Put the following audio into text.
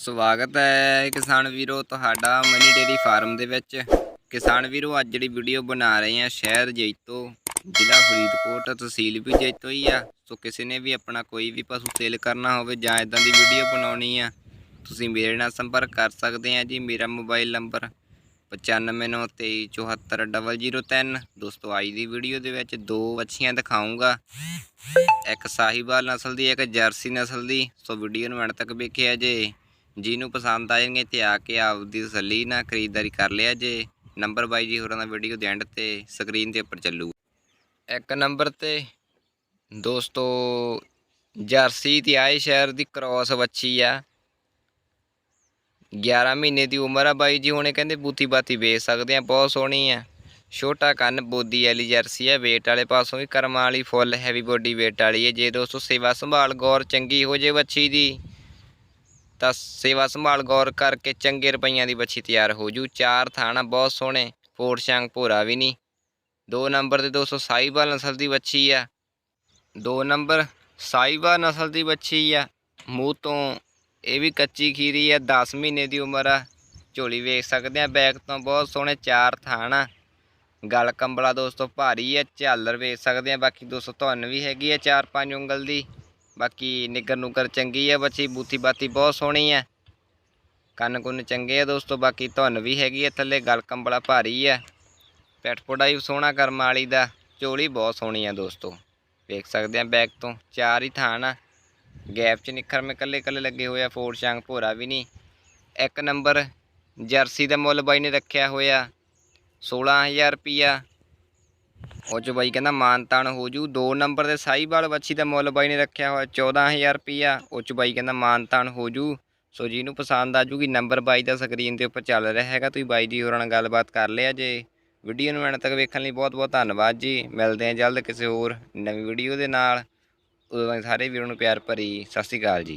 ਸਵਾਗਤ ਹੈ ਕਿਸਾਨ ਵੀਰੋ ਤੁਹਾਡਾ ਮਨੀ ਡੇਰੀ ਫਾਰਮ ਦੇ ਵਿੱਚ। ਕਿਸਾਨ ਵੀਰੋ, ਅੱਜ ਜਿਹੜੀ ਵੀਡੀਓ ਬਣਾ ਰਹੇ ਆ ਸ਼ਹਿਰ ਜੈਤੋ, ਜ਼ਿਲ੍ਹਾ ਫਰੀਦਕੋਟ, ਤਹਿਸੀਲ ਵੀ ਜੈਤੋ ਹੀ ਆ। ਸੋ ਕਿਸੇ ਨੇ ਵੀ ਆਪਣਾ ਕੋਈ ਵੀ ਪਸ਼ੂ ਸੇਲ ਕਰਨਾ ਹੋਵੇ ਜਾਂ ਇਦਾਂ ਦੀ ਵੀਡੀਓ ਬਣਾਉਣੀ ਆ, ਤੁਸੀਂ ਮੇਰੇ ਨਾਲ ਸੰਪਰਕ ਕਰ ਸਕਦੇ ਆ ਜੀ। ਮੇਰਾ ਮੋਬਾਈਲ ਨੰਬਰ 9593744003 ਦੋਸਤੋ ਅੱਜ ਦੀ ਵੀਡੀਓ ਦੇ ਵਿੱਚ ਦੋ ਵੱਛੀਆਂ ਦਿਖਾਉਂਗਾ ਇੱਕ ਸਾਹੀਵਾਲ ਨਸਲ ਦੀ, ਇੱਕ ਜਰਸੀ ਨਸਲ ਦੀ। ਸੋ ਵੀਡੀਓ ਨੂੰ ਅੰਤ ਤੱਕ ਵੇਖਿਆ ਜੇ। ਜਿਹਨੂੰ ਪਸੰਦ ਆਏਗੇ ਤੇ ਆ ਕੇ ਆਪਦੀ ਤਸੱਲੀ ਨਾਲ ਖਰੀਦਦਾਰੀ ਕਰ ਲਿਆ ਜੇ। ਨੰਬਰ ਬਾਈ ਜੀ ਹੋਰਾਂ ਦਾ ਵੀਡੀਓ ਦੇ ਐਂਡ ਤੇ ਸਕਰੀਨ ਦੇ ਉੱਪਰ ਚੱਲੂ। ਇੱਕ ਨੰਬਰ ਤੇ ਦੋਸਤੋ, ਜਰਸੀ ਤੇ ਆਏ ਸ਼ਹਿਰ ਦੀ ਕ੍ਰੋਸ ਵੱਛੀ ਆ। 11 ਮਹੀਨੇ ਦੀ ਉਮਰ ਆ ਬਾਈ ਜੀ, ਹੁਣੇ ਕਹਿੰਦੇ ਬੂਤੀ ਬਾਤੀ ਵੇਚ ਸਕਦੇ ਆ, ਬਹੁਤ ਸੋਹਣੀ ਆ। ਛੋਟਾ ਕੰਨ ਬੋਦੀ ਵਾਲੀ ਜਰਸੀ ਆ ਵੇਟ ਵਾਲੇ ਪਾਸੋਂ ਵੀ ਕਰਮਾਂ ਵਾਲੀ ਫੁੱਲ ਹੈਵੀ ਬੋਡੀ ਵੇਟ ਵਾਲੀ ਹੈ ਜੇ ਦੋਸਤੋ ਸੇਵਾ ਸੰਭਾਲ ਗੌਰ ਚੰਗੀ ਹੋ ਜੇ ਬੱਚੀ ਦੀ। ਤਾਂ ਸੇਵਾ ਸੰਭਾਲ ਗੌਰ ਕਰਕੇ ਚੰਗੇ ਰੁਪਈਆਂ ਦੀ ਬੱਚੀ ਤਿਆਰ ਹੋ ਜੂ। ਚਾਰ ਥਾਣਾ ਬਹੁਤ ਸੋਹਣੇ ਫੋੜ ਸ਼ਾਂਗ ਭੋਰਾ ਵੀ ਨਹੀਂ ਦੋ ਨੰਬਰ ਤੇ ਦੋਸਤੋ ਸਾਈਵਾਲ ਨਸਲ ਦੀ ਬੱਚੀ ਆ। ਦੋ ਨੰਬਰ ਸਾਈਵਾਲ ਨਸਲ ਦੀ ਬੱਚੀ ਆ। ਮੂੰਹ ਤੋਂ ਇਹ ਵੀ ਕੱਚੀ ਖੀਰੀ ਆ 10 ਮਹੀਨੇ ਦੀ ਉਮਰ ਆ। ਝੋਲੀ ਵੇਖ ਸਕਦੇ ਆ, ਬੈਕ ਤੋਂ ਬਹੁਤ ਸੋਹਣੇ ਚਾਰ ਥਾਣਾ। ਗਲ ਕੰਬਲਾ ਦੋਸਤੋ ਭਾਰੀ ਆ, ਝਾਲਰ ਵੇਖ ਸਕਦੇ ਆ, ਬਾਕੀ ਦੋਸਤੋ ਧੁੰਨ ਵੀ ਹੈਗੀ ਆ, ਚਾਰ ਪੰਜ ਉਂਗਲ ਦੀ। ਬਾਕੀ ਨਿੱਗਰ ਨੁਗਰ ਚੰਗੀ ਹੈ ਬੱਚੀ ਬੂਥੀ ਬਾਤੀ ਬਹੁਤ ਸੋਹਣੀ ਹੈ ਕੰਨ ਕੁੰਨ ਚੰਗੇ ਆ ਦੋਸਤੋ, ਬਾਕੀ ਧੁੰਨ ਵੀ ਹੈਗੀ ਹੈ ਥੱਲੇ, ਗਲ ਕੰਬਲਾ ਭਾਰੀ ਹੈ ਪੈਟ ਪੋੜਾ ਵੀ ਸੋਹਣਾ ਕਰਮ ਵਾਲੀ ਦਾ, ਝੋਲੀ ਬਹੁਤ ਸੋਹਣੀ ਆ ਦੋਸਤੋ। ਵੇਖ ਸਕਦੇ ਆ ਬੈਕ ਤੋਂ, ਚਾਰ ਹੀ ਥਾਣ ਆ। ਗੈਪ 'ਚ ਨਿੱਖਰ ਮੇ ਕੱਲੇ ਕੱਲੇ ਲੱਗੇ ਹੋਏ ਆ, ਫੋਰ ਸ਼ਾਂਗ ਭੋਰਾ ਵੀ ਨਹੀਂ। ਇੱਕ ਨੰਬਰ ਜਰਸੀ ਦਾ ਮੁੱਲ ਬਾਈ ਨੇ ਰੱਖਿਆ ਹੋਇਆ 16000 ਰੁਪਿਆ ਉਹ 'ਚ ਬਾਈ ਕਹਿੰਦਾ ਮਾਨਤਾਨ ਹੋ ਜੂ। ਦੋ ਨੰਬਰ ਦੇ ਸਾਈਵਾਲ ਬੱਚੀ ਦਾ ਮੁੱਲ ਬਾਈ ਨੇ ਰੱਖਿਆ ਹੋਇਆ 14000 ਰੁਪਿਆ ਉਹ 'ਚ ਬਾਈ ਕਹਿੰਦਾ ਮਾਨਤਾਨ ਹੋ ਜੂ। ਸੋ ਜਿਹਨੂੰ ਪਸੰਦ ਆ ਜੂਗੀ, ਨੰਬਰ ਬਾਈ ਦਾ ਸਕਰੀਨ ਦੇ ਉੱਪਰ ਚੱਲ ਰਿਹਾ ਹੈਗਾ। ਤੁਸੀਂ ਬਾਈ ਜੀ ਹੋਰਾਂ ਨਾਲ ਗੱਲਬਾਤ ਕਰ ਲਿਆ ਜੇ। ਵੀਡੀਓ ਨੂੰ ਐਂਡ ਤੱਕ ਵੇਖਣ ਲਈ ਬਹੁਤ ਬਹੁਤ ਧੰਨਵਾਦ ਜੀ। ਮਿਲਦੇ ਹਾਂ ਜਲਦ ਕਿਸੇ ਹੋਰ ਨਵੀਂ ਵੀਡੀਓ ਦੇ ਨਾਲ। ਉਦੋਂ ਤੱਕ ਸਾਰੇ ਵੀਰਾਂ ਨੂੰ ਪਿਆਰ ਭਰੀ ਸਤਿ ਸ਼੍ਰੀ ਅਕਾਲ ਜੀ।